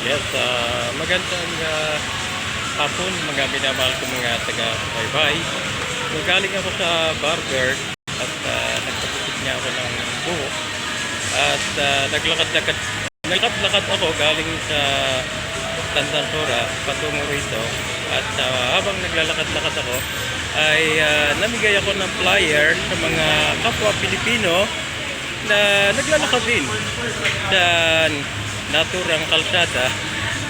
Yes, ah, magandang ah, hapon mga minamahal ko mga taga-baybay. So, galing ako sa barber at uh, nagpaputik niya ako ng buhok. At ah, naglakad-lakad, naglakad-lakad ako galing sa Tandansora patungo rito. At ah, habang naglalakad-lakad ako, ay ah, namigay ako ng flyer sa mga kapwa Pilipino na naglalakad din sa naturang kalsada,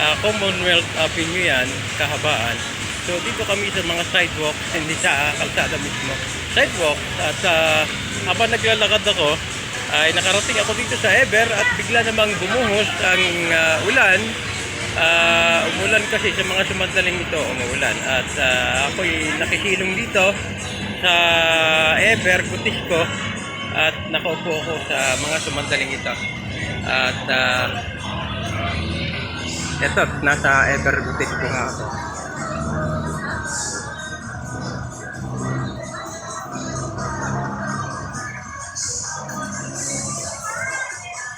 ah, Commonwealth Avenue yan, kahabaan. So dito kami sa mga sidewalk, hindi sa ah, kalsada mismo. Sidewalk at ah, habang naglalakad ako, ay nakarating ako dito sa Eber at bigla namang bumuhos ang ah, ulan. Ah, umulan kasi sa mga sumandaling ito, umuulan. At ah, ako'y nakisilong dito sa Eber, Kutisco at nakaupo ako sa mga sumandaling ito. At ah, ito, nasa Eber Kutisco nga ako.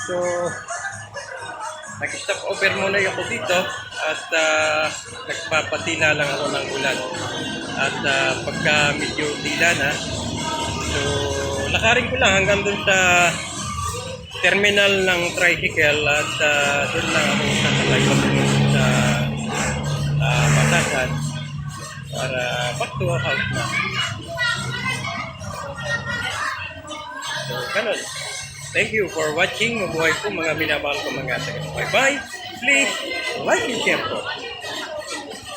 So, nag-stop over muna ako dito at ah, nagpapatila lang ako ng ulan. At ah, pagka medyo tila na, so lakarin ko lang hanggang dun sa terminal ng tricycle at uh, doon lang ako sasakay patungo sa uh, batasan para back to our house na. So, ganun. Thank you for watching. Mabuhay po mga minamahal ko mga taga. Bye-bye. Please, like and share po.